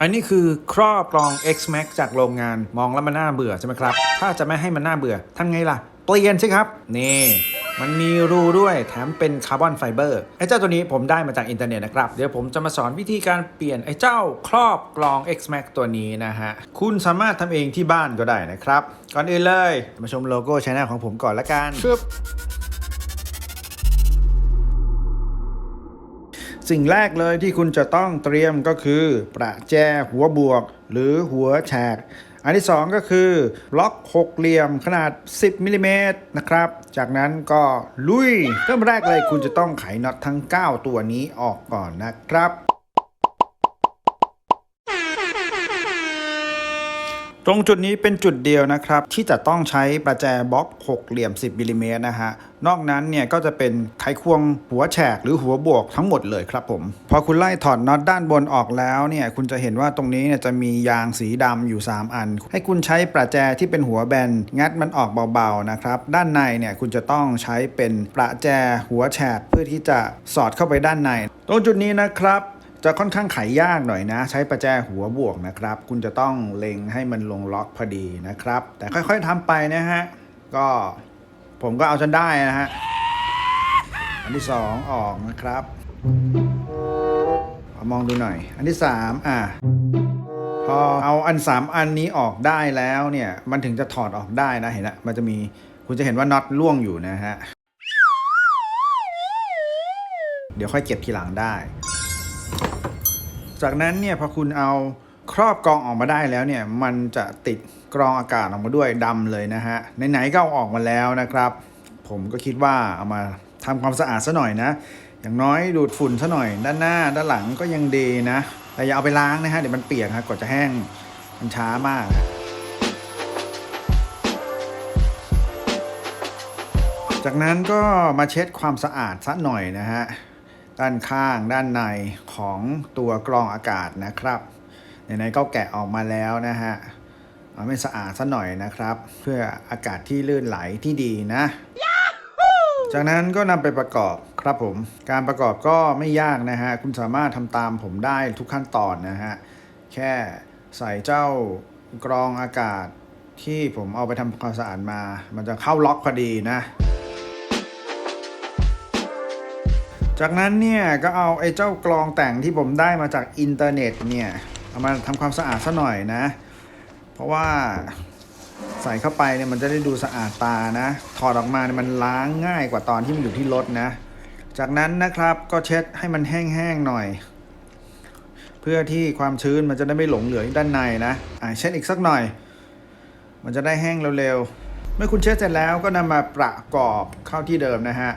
อันนี้คือครอบกรอง X Max จากโรงงานมองแล้วมันน่าเบื่อใช่ไหมครับ ถ้าจะไม่ให้มันน่าเบื่อทำไงล่ะ เปลี่ยนสิครับ นี่มันมีรูด้วยแถมเป็นคาร์บอนไฟเบอร์ไอ้เจ้าตัวนี้ผมได้มาจากอินเทอร์เน็ตนะครับ เดี๋ยวผมจะมาสอนวิธีการเปลี่ยนไอ้เจ้าครอบกรอง X Max ตัวนี้นะฮะ คุณสามารถทำเองที่บ้านก็ได้นะครับ ก่อนอื่นเลย มาชมโลโก้ช anel ของผมก่อนละกันชึบ สิ่งแรกเลยที่คุณจะต้องเตรียมก็คือ ประแจหัวบวก หรือหัวแฉก อันที่ 2 ก็คือล็อกหกเหลี่ยมขนาด 10มิลลิเมตรนะครับ จากนั้นก็ลุยเริ่มแรกเลยคุณจะต้องไขน็อตทั้ง 9 ตัวนี้ออกก่อนนะครับ ตรงจุดนี้เป็นจุดเดียวนะครับ ที่จะต้องใช้ประแจบล็อกหกเหลี่ยม 10มิลลิเมตรนะฮะนอกนั้นเนี่ยก็จะเป็นไขควงหัวแฉกหรือหัวบวกทั้งหมดเลยครับผม พอคุณไล่ถอดน็อตด้านบนออกแล้วเนี่ยคุณจะเห็นว่าตรงนี้เนี่ยจะมียางสีดำอยู่ 3 อัน ให้คุณใช้ประแจที่เป็นหัวแบนงัดมันออกเบาๆนะครับด้านในเนี่ยคุณจะต้องใช้เป็นประแจหัวแฉกเพื่อที่จะสอดเข้าไปด้านใน ตรงจุดนี้นะครับ จะค่อนข้างไขยากหน่อยนะ ใช้ประแจหัวบวกนะครับ คุณจะต้องเล็งให้มันลงล็อกพอดีนะครับ แต่ค่อยๆทำไปนะฮะ ก็ผมก็เอาจนได้นะฮะ อันที่สองออกนะครับเอามองดูหน่อย อันที่สามอะพอเอาอันสามอันนี้ออกได้แล้วเนี่ย มันถึงจะถอดออกได้นะเห็นละมันจะมีคุณจะเห็นว่าน็อตล่วงอยู่นะฮะ เดี๋ยวค่อยเก็บทีหลังได้ จากนั้นเนี่ยพอคุณเอาครอบกรองออกมาได้แล้วเนี่ยมันจะติดกรองอากาศออกมาด้วยดำเลยนะฮะไหนๆก็เอาออกมาแล้วนะครับ ผมก็คิดว่าเอามาทำความสะอาดซะหน่อยนะ อย่างน้อยดูดฝุ่นซะหน่อย ด้านหน้าด้านหลังก็ยังดีนะแต่อย่าเอาไปล้างนะฮะเดี๋ยวมันเปียกฮะกว่าจะแห้งมันช้ามากจากนั้นก็มาเช็ดความสะอาดซะหน่อยนะฮะ ด้านข้างด้านในของตัวกรองอากาศนะครับไหนๆก็แกะออกมาแล้วนะฮะเอาไม่สะอาดซะหน่อยนะครับ เพื่ออากาศที่ลื่นไหลที่ดีนะ จากนั้นก็นำไปประกอบครับผม การประกอบก็ไม่ยากนะฮะ คุณสามารถทำตามผมได้ทุกขั้นตอนนะฮะ แค่ใส่เจ้ากรองอากาศที่ผมเอาไปทำความสะอาดมา มันจะเข้าล็อกพอดีนะ จากนั้นเนี่ยก็เอาไอ้เจ้ากรองแต่งที่ผมได้มาจากอินเทอร์เน็ตเนี่ยเอามาทำความสะอาดซะหน่อยนะ เพราะว่าใส่เข้าไปเนี่ยมันจะได้ดูสะอาดตานะ ถอดออกมาเนี่ยมันล้างง่ายกว่าตอนที่มันอยู่ที่รถนะ จากนั้นนะครับก็เช็ดให้มันแห้งๆหน่อย เพื่อที่ความชื้นมันจะได้ไม่หลงเหลือด้านในนะอ่าเช็ดอีกสักหน่อย มันจะได้แห้งเร็วๆเมื่อคุณเช็ดเสร็จแล้วก็นำมาประกอบเข้าที่เดิมนะฮะ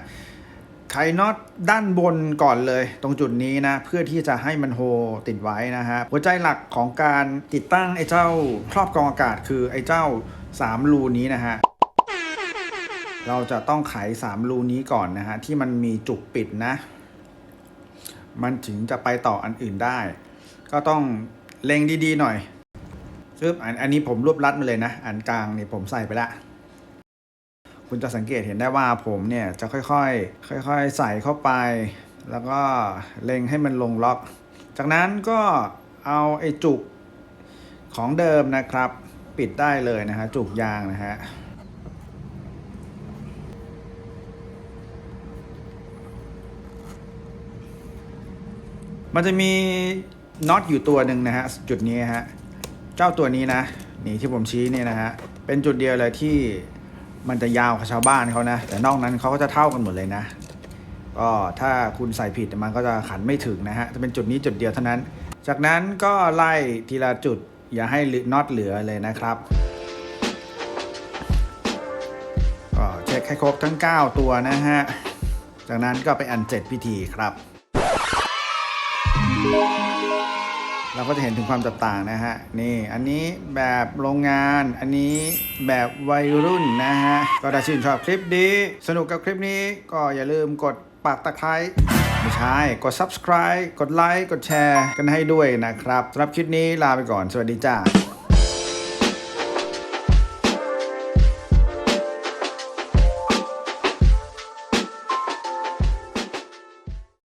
ไขน็อตด้านบนก่อนเลย ตรงจุดนี้นะ เพื่อที่จะให้มันโฮติดไว้นะฮะหัวใจหลักของการติดตั้งไอ้เจ้าครอบกรองอากาศคือไอ้เจ้า 3 รูนี้นะฮะเราจะต้องไข 3 รูนี้ก่อนนะฮะ ที่มันมีจุกปิดนะ มันถึงจะไปต่ออันอื่นได้ ก็ต้องเล็งดีๆหน่อยซึ่งอันอันนี้ผมรวบรัดมาเลยนะ อันกลางนี่ผมใส่ไปละ คุณจะสังเกตเห็นได้ว่าผมเนี่ยจะค่อยๆ ค่อยๆ ใส่เข้าไป แล้วก็เล็งให้มันลงล็อก จากนั้นก็เอาไอ้จุกของเดิมนะครับ ปิดได้เลยนะฮะจุกยางนะฮะมันจะมีน็อตอยู่ตัวหนึ่งนะฮะจุดนี้ฮะเจ้าตัวนี้นะนี่ที่ผมชี้เนี่ยนะฮะเป็นจุดเดียวเลยที่ มันจะยาวกว่าชาวบ้านเขานะ แต่นอกนั้นเขาก็จะเท่ากันหมดเลยนะก็ถ้าคุณใส่ผิดมันก็จะขันไม่ถึงนะฮะจะเป็นจุดนี้จุดเดียวเท่านั้น จากนั้นก็ไล่ทีละจุดอย่าให้น็อตเหลือเลยนะครับก็เช็คให้ครบทั้ง 9 ตัวนะฮะจากนั้นก็ไปอันเจ็ดพิธีครับ เราก็จะเห็นถึงความแตกต่างนะฮะนี่อันนี้แบบโรงงาน อันนี้แบบวัยรุ่นนะฮะก็ถ้าชื่นชอบคลิปดีสนุกกับคลิปนี้ก็อย่าลืมกดปักตะไคร้ไม่ใช่กด subscribe กดไลค์กดแชร์กันให้ด้วยนะครับสำหรับคลิปนี้ลาไปก่อน สวัสดีจ้า